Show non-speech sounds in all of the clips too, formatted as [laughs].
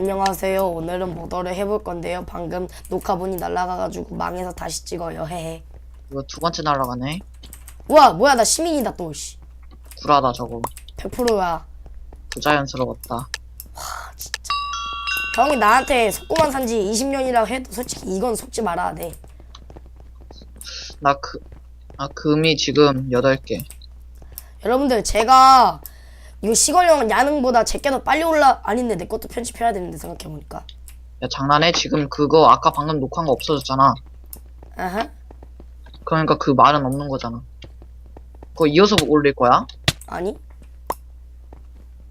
안녕하세요. 오늘은 모더를 해볼 건데요. 방금 녹화본이 날아가가지고 망해서 다시 찍어요. 헤헤. 이거 두 번째 날아가네. 우와, 뭐야, 나 시민이다, 또, 씨. 불하다 저거. 100%야. 부자연스러웠다. 형이 나한테 속고만 산지 20년이라고 해도 솔직히 이건 속지 말아야 돼. 나 그, 아, 금이 지금 8개. 여러분들, 제가 이거 시골형 야능보다 제게 더 빨리 올라, 아닌데 내 것도 편집해야 되는데 생각해보니까. 야, 장난해? 지금 그거 아까 방금 녹화한 거 없어졌잖아. 아하. 그러니까 그 말은 없는 거잖아. 그거 이어서 올릴 거야? 아니?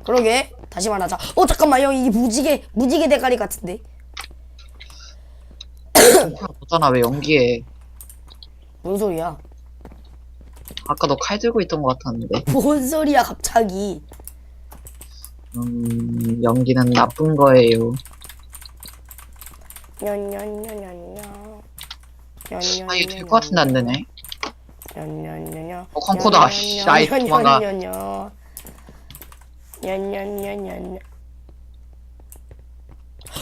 그러게. 다시 말하자. 어, 잠깐만, 형, 이게 무지개, 무지개 대가리 같은데? [coughs] 없잖아, 왜 연기해. 뭔 소리야? 아까 너 칼 들고 있던 거 같았는데. 뭔 소리야, 갑자기. 음, 연기는 나쁜 거예요. 아, 이거 될 것 같은데 안 되네. 어, 컴코다. 씨, 아이, 도망가.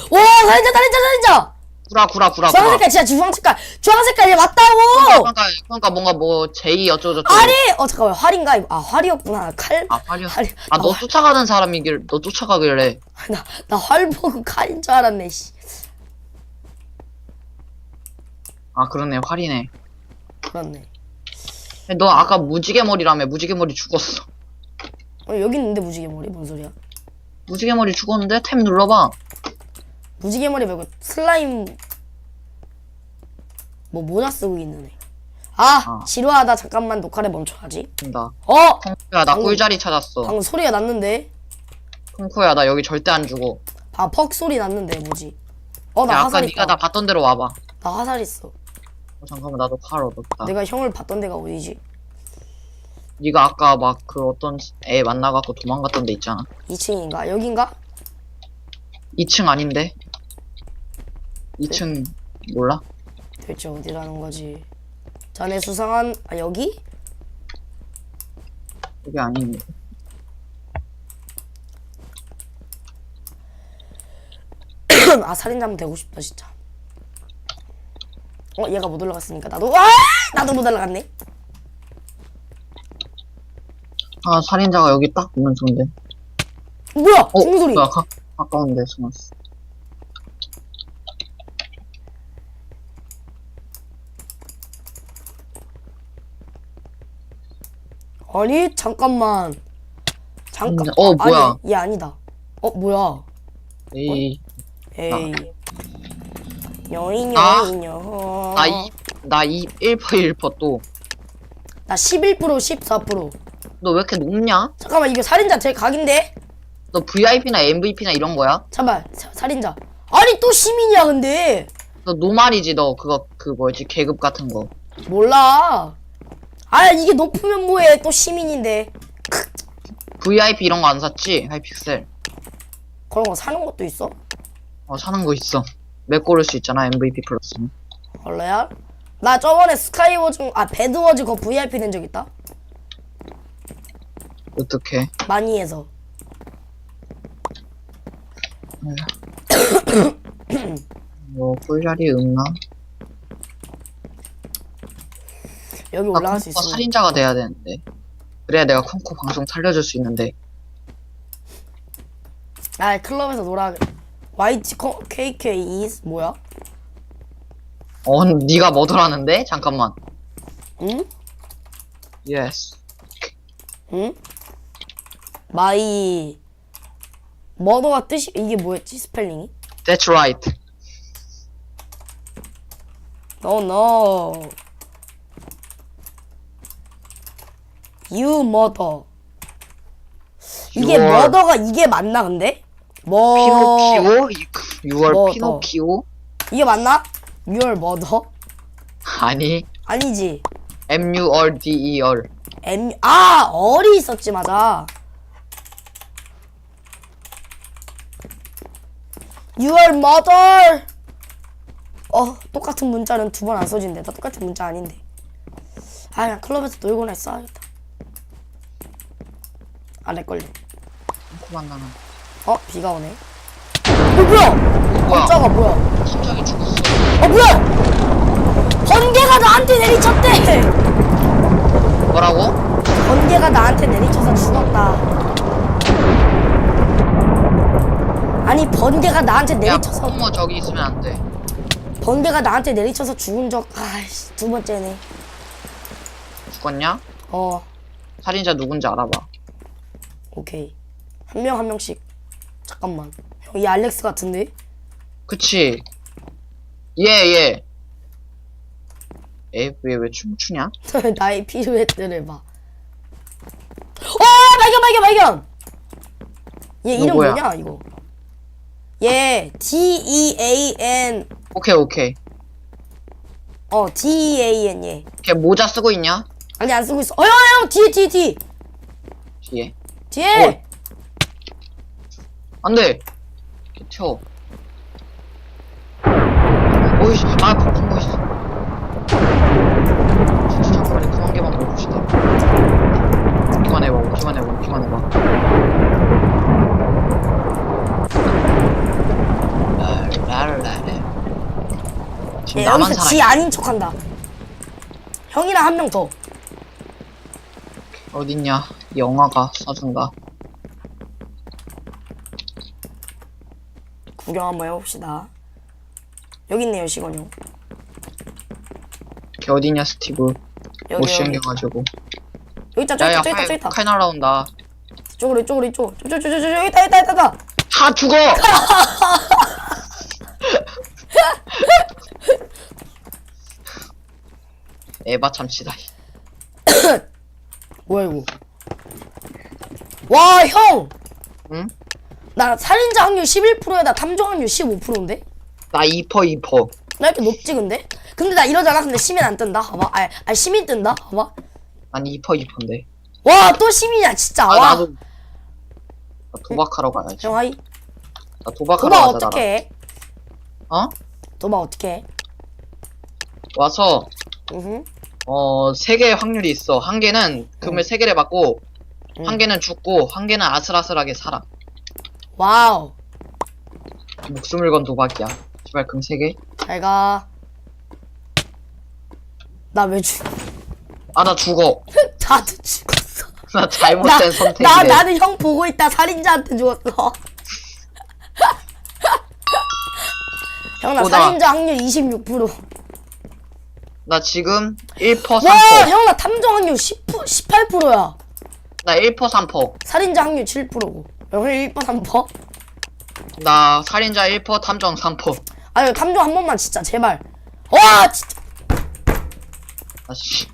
오, 살인자, 살인자, 살인자! 구라, 구라, 구라, 주황 구라. 색깔, 진짜 주황 색깔. 주황 색깔, 얘 맞다고! 그러니까, 그러니까 뭔가 뭐, 제이 어쩌고저쩌고. 활이! 어, 잠깐만, 활인가? 아, 활이었구나. 칼? 아, 활이었어. 활이. 아, 너 아, 쫓아가는 사람이길, 너 쫓아가길래. [laughs] 나, 나활 보고 칼인 줄 알았네, 씨. 아, 그러네, 활이네. 그렇네. 너 아까 무지개 머리라며, 무지개 머리 죽었어. 어, 여기 있는데 무지개 머리? 뭔 소리야? 무지개 머리 죽었는데? 탭 눌러봐. 무지개 머리 말고 슬라임 뭐 모자 쓰고 있는 애. 아, 아. 지루하다. 잠깐만 녹화를 멈춰야지. 된다. 어, 콩쿠야, 나 방금- 꿀자리 찾았어. 방금 소리가 났는데. 콩쿠야, 나 여기 절대 안 죽어. 아, 퍽 소리 났는데 뭐지? 어, 나 야, 아까 화살 네가 있다. 나 봤던 데로 와봐. 나 화살 있어. 어, 잠깐만, 나도 칼 얻었다. 내가 형을 봤던 데가 어디지? 네가 아까 막 그 어떤 애 만나갖고 도망갔던 데 있잖아. 2층인가? 여긴가? 2층 아닌데? 2층 몰라? 대체 어디라는 거지? 자네 수상한 아 여기? 여기 아닌데. [clears throat] 아 살인자면 되고 싶다 진짜. 어 얘가 못 올라갔으니까 나도 아 나도 못 올라갔네. 아, 살인자가 여기 딱 보면 좋은데. 뭐야? 어, 죽는 소리. 뭐야, 가, 가까운데 숨었어. 아니 잠깐만. 잠깐. 어, 뭐야. 아니, 얘 아니다. 어 뭐야? 에이, 에이. 여인 아. 여인 여. 나 이, 나 이, 1퍼 1퍼 또. 나 11% 14%. 너 왜 이렇게 높냐? 잠깐만 이거 살인자 제 각인데? 너 VIP나 MVP나 이런 거야? 잠깐 사- 살인자. 아니 또 시민이야 근데. 너 노말이지, 너 그거, 그 뭐지, 계급 같은 거. 몰라. 아 이게 높으면 뭐해 또 시민인데. VIP 이런 거 안 샀지? 하이픽셀. 그런 거 사는 것도 있어? 어, 사는 거 있어. 맥 고를 수 있잖아, MVP 플러스는. 원래야? 나 저번에 스카이워즈 아 배드워즈 거 VIP 된 적 있다. 어떡해. 많이 해서. [coughs] 뭐, 꿀자리 없나? 여기 나 올라갈 수 있어. 살인자가 돼야 되는데. 그래야 내가 콩코 방송 살려줄 수 있는데. 아 클럽에서 놀아. 커- KK is 뭐야? 어, 네가 뭐더라는데? 잠깐만. 응? 예스. 응? 마이 머더가 뜻이 이게 뭐였지 스펠링이? That's right. No no. You mother. 이게 Your 머더가 이게 맞나 근데? 뭐 피노키오? 6월 뭐, 피노키오? 이게 맞나? Your mother? 아니. 아니지. M-U-R-D-E-R. M 아 얼이 있었지 맞아. Your mother. 어 똑같은 문자는 두 번 안 써진대. 나 똑같은 문자 아닌데. 아 그냥 클럽에서 놀고나 써야겠다. 아 렉걸려. 콩코 만나면. 어 비가 오네. 어 뭐야 뭐야? 깜짝아 뭐야? 갑자기 죽었어. 어 뭐야? 번개가 나한테 내리쳤대. 뭐라고? 번개가 나한테 내리쳐서 죽었다. 아니 번개가 나한테 야, 내리쳐서 포모 저기 있으면 안 돼. 번개가 나한테 내리쳐서 죽은 적 아이씨 두 번째네. 죽었냐? 어 살인자 누군지 알아봐. 오케이 한 명 한 명씩 잠깐만 형 이 알렉스 같은데? 그치? 얘, 얘. 에, 왜, 왜 춤추냐? [laughs] 나의 피루에트를 봐. 어 발견 발견 발견. 얘 이름 뭐야? 뭐냐 이거? 얘 D E A N 오케이, 오케이. 어 D E A N 얘. 걔 모자 쓰고 있냐? 아니 안 쓰고 있어. 어 형 형 뒤에 뒤에 뒤에 뒤에. 뒤에. 어. 안 돼! 걔 튀어. 오이씨, 아, 바쁜 거 있어. 진짜 빨리 그만 개만 먹읍시다. 오기만 해봐, 오기만 해봐, 오기만 해봐. 랄랄랄. 지금 얘 나만 여기서 살아. 지 아닌 척한다. 형이랑 한 명 더. 어딨냐? 영화가 써준다. 구경 한번 해봅시다. 여기 있네요 시건형. 걔 어딨냐, 스티브. 못 여기 여기. 생겨가지고. 여기 있다 저기 야야, 있다 저기 있다 저기 있다. 칼 날라온다. 이쪽으로 이쪽으로 이쪽. 저저 저 저 여기 있다 여기 있다 여기 있다. 다 죽어! [laughs] 에바 참치다. 뭐야 이거? 와 형. 응? 나 살인자 확률 11%에다 탐정 확률 15%인데? 나 2퍼 2퍼. 나 이렇게 높지 근데? 근데 나 이러잖아 근데 시민 안 뜬다 봐봐 아, 아 시민 뜬다 봐봐 난 2퍼 2퍼인데. 와 또 시민이야 진짜 아 와 나도. 나 도박하러 가야지. 형 하이 나 도박하러 도박 가자. 어떻게 해? 나랑. 어? 도박 어떻게 해? 와서 으흠. 어세 개의 확률이 있어. 한 개는 금을 세 개를 받고 응. 한 개는 죽고 한 개는 아슬아슬하게 살아. 와우 목숨을 건 도박이야. 제발 금세 개. 잘 가 나 왜 죽... 아 나 죽어. [laughs] 나도 죽었어 나 나, 잘못된 선택이래. 나 나는 형 보고 있다 살인자한테 죽었어 [laughs] 형나 오, 나- 살인자 확률 26%나 지금 1퍼 3퍼. 와, 형 나 탐정 확률 10, 18%야. 나 1퍼 3퍼. 살인자 확률 7%고. 형 1%, 3%? 나 살인자 1퍼 탐정 3퍼. 아니, 탐정 한 번만 진짜, 제발. 와, 진짜. 아씨.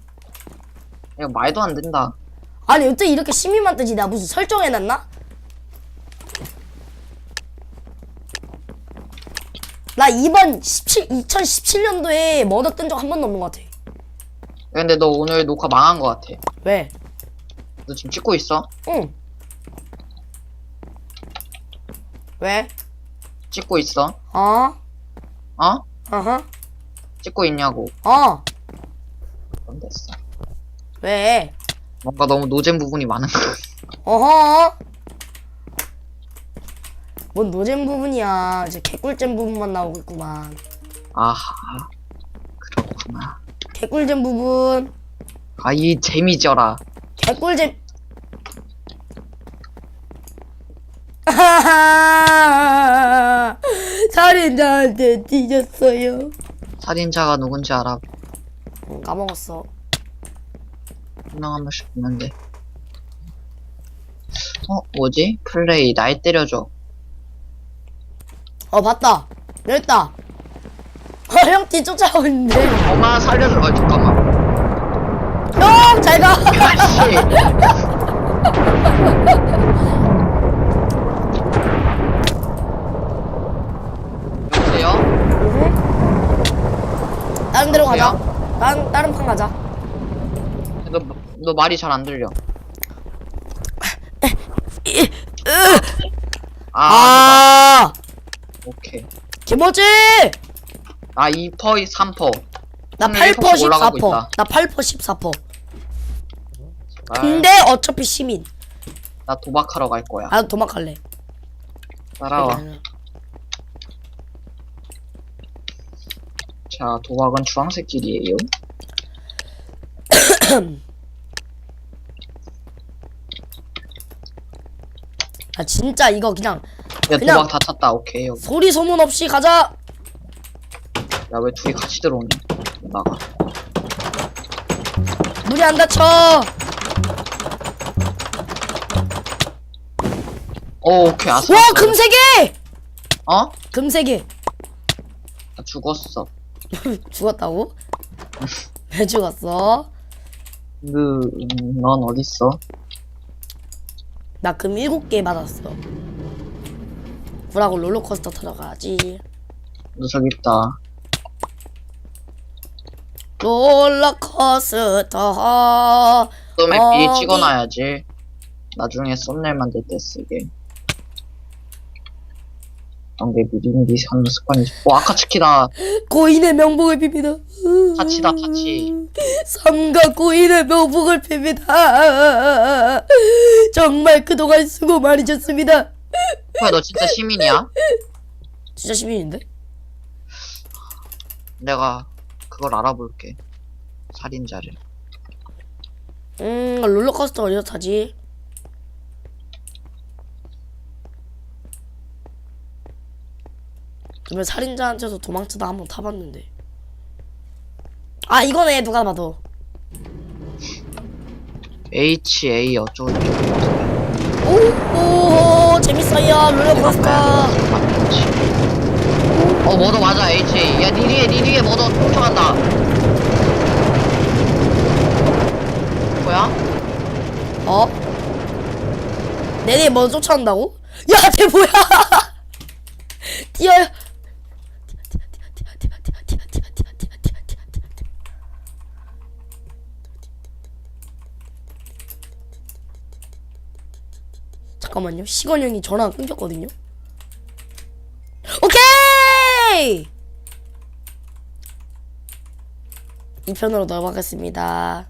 이거 말도 안 된다. 아니, 어떻게 이렇게 시민만 뜨지? 나 무슨 설정해놨나? 나 이번 17, 2017년도에 머더 뜬 적 한 번도 없는 것 같아. 근데 너 오늘 녹화 망한 거 같아. 왜? 너 지금 찍고 있어? 응. 왜? 찍고 있어? 어? 어? 어허? 찍고 있냐고. 어? 그럼 됐어. 왜? 뭔가 너무 노잼 부분이 많은 거. 어허. 뭔 노잼 부분이야. 이제 개꿀잼 부분만 나오고 있구만. 아하. 그렇구나. 개꿀잼 부분. 아, 이 재미져라. 개꿀잼. 아하하. [laughs] 살인자한테 뒤졌어요. 살인자가 누군지 알아. 응, 까먹었어. 한명 한 번씩 보는데. 어, 뭐지? 플레이, 날 때려줘. 어, 봤다. 여깄다. 어, 형뒤 쫓아오고 있는데. 엄마 살려줘. 아, 잠깐만. 형, 잘 가. 아씨. [laughs] 여보세요? 다른 데로 가자. 여보세요? 다른, 다른 판 가자. 너, 너 말이 잘 안 들려. 아, 아, 오케이. 김어지! 나 2퍼, 3퍼. 나 확률 8% 1%씩 올라가고 14%. 있다. 나 8% 14%. 아, 근데 어차피 시민. 나 도박하러 갈 거야. 나도 도망갈래. 따라와. 자, 도박은 주황색 길이에요. 아 진짜 이거 그냥 야, 그냥- 도박 다 찼다. 오케이. 여기. 소리 소문 없이 가자. 야, 왜 둘이 같이 들어오냐? 나가. 문이 안 닫혀. 오, 오케이. 아싸. 와 금세계. 어? 금세계. 나 죽었어. [laughs] 죽었다고? 왜 죽었어? 그, 음, 넌 어딨어? 나 금 일곱 개 받았어. 구라고 롤러코스터 타러 가지. 너 저기 있다. 롤러코스터. 썸에 어디? 미리 찍어놔야지. 나중에 썸네일 만들 때 쓰게. 넌게 미리미리 하는 습관이지. 오, 아카츠키다. 고인의 명복을 빕니다. 파치다, 파치. 삼가 고인의 명복을 빕니다. 정말 그동안 수고 많으셨습니다. 뭐야, 너 진짜 시민이야? 진짜 시민인데? 내가 그걸 알아볼게. 살인자를. 음, 롤러코스터 어디서 타지? 그러면 살인자한테서 도망치다 한번 타봤는데. 아, 이거네, 누가 봐도. HA 어쩌고 저쩌고. 오, 오, 재밌어요, 롤러코스터. 어, 뭐도 맞아, HA. 야, 니 뒤에, 니 뒤에 뭐도 쫓아간다. 뭐야? 어? 내내 뭐 쫓아온다고? 야, 쟤 뭐야? [laughs] 뛰어요. 잠깐만요. 시건 형이 전화 끊겼거든요. 오케이. 2편으로 넘어가겠습니다.